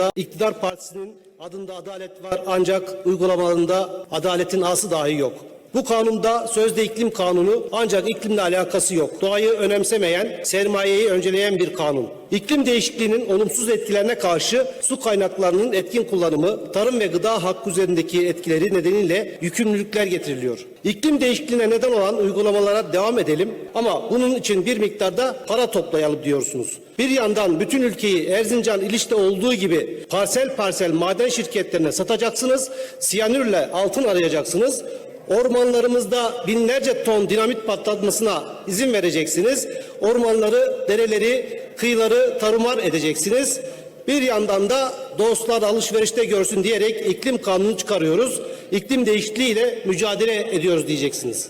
kanunda iktidar partisinin adında adalet var ancak uygulamalarında adaletin ası dahi yok. Bu kanunda sözde iklim kanunu ancak iklimle alakası yok. Doğayı önemsemeyen, sermayeyi önceleyen bir kanun. İklim değişikliğinin olumsuz etkilerine karşı su kaynaklarının etkin kullanımı, tarım ve gıda hakkı üzerindeki etkileri nedeniyle yükümlülükler getiriliyor. İklim değişikliğine neden olan uygulamalara devam edelim ama bunun için bir miktarda para toplayalım diyorsunuz. Bir yandan bütün ülkeyi Erzincan İliş'te olduğu gibi parsel parsel maden şirketlerine satacaksınız, siyanürle altın arayacaksınız, Ormanlarımızda binlerce ton dinamit patlatmasına izin vereceksiniz. Ormanları, dereleri, kıyıları tarumar edeceksiniz. Bir yandan da dostlar alışverişte görsün diyerek iklim kanunu çıkarıyoruz. İklim değişikliğiyle mücadele ediyoruz diyeceksiniz.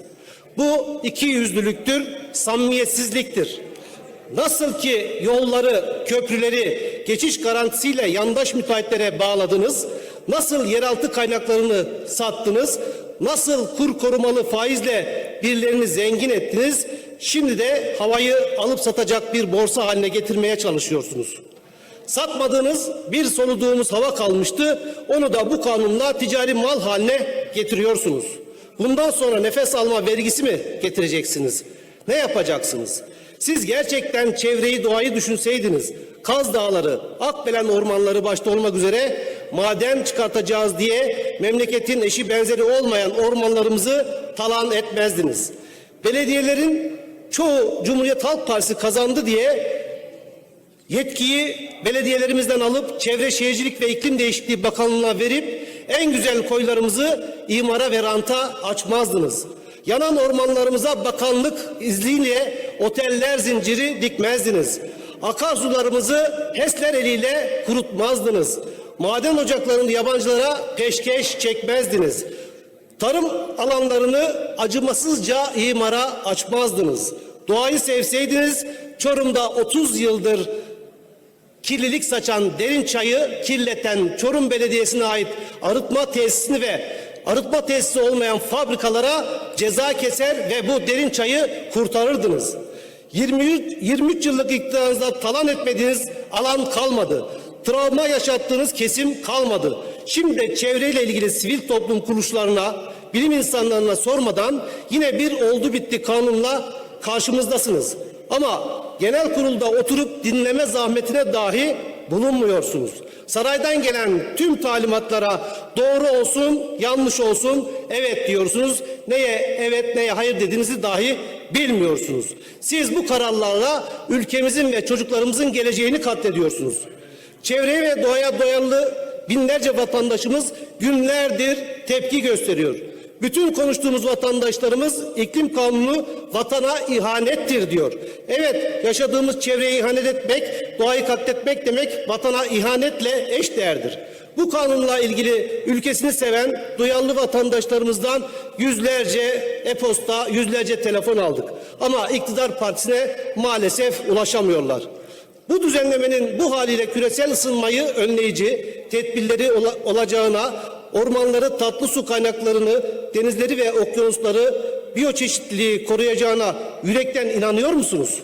Bu iki yüzlülüktür, samimiyetsizliktir. Nasıl ki yolları, köprüleri geçiş garantisiyle yandaş müteahhitlere bağladınız, nasıl yeraltı kaynaklarını sattınız, nasıl kur korumalı faizle birilerini zengin ettiniz, şimdi de havayı alıp satacak bir borsa haline getirmeye çalışıyorsunuz. Satmadığınız bir soluduğumuz hava kalmıştı, onu da bu kanunla ticari mal haline getiriyorsunuz. Bundan sonra nefes alma vergisi mi getireceksiniz? Ne yapacaksınız? Siz gerçekten çevreyi, doğayı düşünseydiniz, Kaz Dağları, Akbelen ormanları başta olmak üzere maden çıkartacağız diye memleketin eşi benzeri olmayan ormanlarımızı talan etmezdiniz. Belediyelerin çoğu Cumhuriyet Halk Partisi kazandı diye yetkiyi belediyelerimizden alıp Çevre Şehircilik ve İklim Değişikliği Bakanlığı'na verip en güzel koylarımızı imara ve ranta açmazdınız. Yanan ormanlarımıza bakanlık izniyle oteller zinciri dikmezdiniz. Akarsularımızı HES'ler eliyle kurutmazdınız. Maden ocaklarını yabancılara peşkeş çekmezdiniz. Tarım alanlarını acımasızca imara açmazdınız. Doğayı sevseydiniz Çorum'da 30 yıldır kirlilik saçan derin çayı kirleten Çorum Belediyesi'ne ait arıtma tesisini ve arıtma tesisi olmayan fabrikalara ceza keser ve bu derin çayı kurtarırdınız. 23, 23 yıllık iktidarınızda talan etmediğiniz alan kalmadı. Travma yaşattığınız kesim kalmadı. Şimdi de çevreyle ilgili sivil toplum kuruluşlarına, bilim insanlarına sormadan yine bir oldu bitti kanunla karşımızdasınız. Ama genel kurulda oturup dinleme zahmetine dahi bulunmuyorsunuz. Saraydan gelen tüm talimatlara doğru olsun, yanlış olsun, evet diyorsunuz. Neye evet, neye hayır dediğinizi dahi bilmiyorsunuz. Siz bu kararlarla ülkemizin ve çocuklarımızın geleceğini katlediyorsunuz. Çevreye ve doğaya doyalı binlerce vatandaşımız günlerdir tepki gösteriyor. Bütün konuştuğumuz vatandaşlarımız iklim kanunu vatana ihanettir diyor. Evet yaşadığımız çevreye ihanet etmek, doğayı katletmek demek vatana ihanetle eş değerdir. Bu kanunla ilgili ülkesini seven duyarlı vatandaşlarımızdan yüzlerce e-posta, yüzlerce telefon aldık. Ama iktidar partisine maalesef ulaşamıyorlar. Bu düzenlemenin bu haliyle küresel ısınmayı önleyici tedbirleri ola- olacağına, ormanları, tatlı su kaynaklarını, denizleri ve okyanusları biyoçeşitliliği koruyacağına yürekten inanıyor musunuz?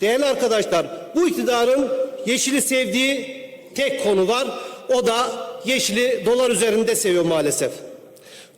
Değerli arkadaşlar, bu iktidarın yeşili sevdiği tek konu var. O da yeşili dolar üzerinde seviyor maalesef.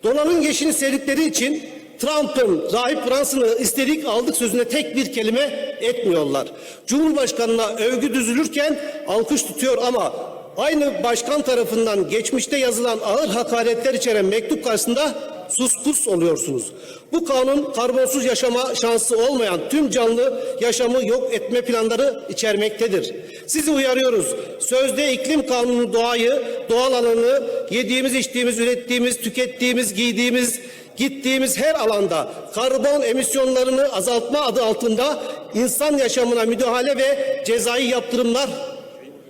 Doların yeşini sevdikleri için Trump'ın rahip Fransız'ını istedik aldık sözüne tek bir kelime etmiyorlar. Cumhurbaşkanına övgü düzülürken alkış tutuyor ama aynı başkan tarafından geçmişte yazılan ağır hakaretler içeren mektup karşısında suskus oluyorsunuz. Bu kanun karbonsuz yaşama şansı olmayan tüm canlı yaşamı yok etme planları içermektedir. Sizi uyarıyoruz. Sözde iklim kanunu doğayı, doğal alanı, yediğimiz, içtiğimiz, ürettiğimiz, tükettiğimiz, giydiğimiz, gittiğimiz her alanda karbon emisyonlarını azaltma adı altında insan yaşamına müdahale ve cezai yaptırımlar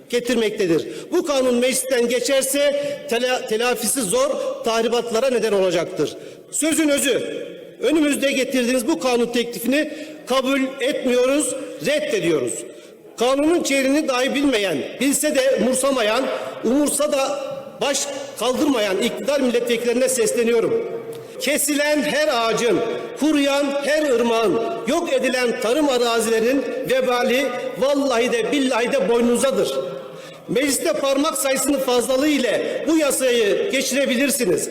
getirmektedir. Bu kanun meclisten geçerse tela- telafisi zor tahribatlara neden olacaktır. Sözün özü önümüzde getirdiğiniz bu kanun teklifini kabul etmiyoruz, reddediyoruz. Kanunun çeyreğini dahi bilmeyen, bilse de umursamayan, umursa da baş kaldırmayan iktidar milletvekillerine sesleniyorum. Kesilen her ağacın, kuruyan her ırmağın, yok edilen tarım arazilerinin vebali vallahi de billahi de boynunuzadır. Mecliste parmak sayısının fazlalığı ile bu yasayı geçirebilirsiniz.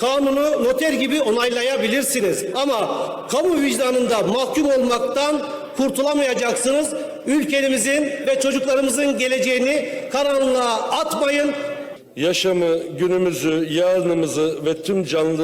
Kanunu noter gibi onaylayabilirsiniz. Ama kamu vicdanında mahkum olmaktan kurtulamayacaksınız. Ülkemizin ve çocuklarımızın geleceğini karanlığa atmayın. Yaşamı, günümüzü, yarınımızı ve tüm canlıları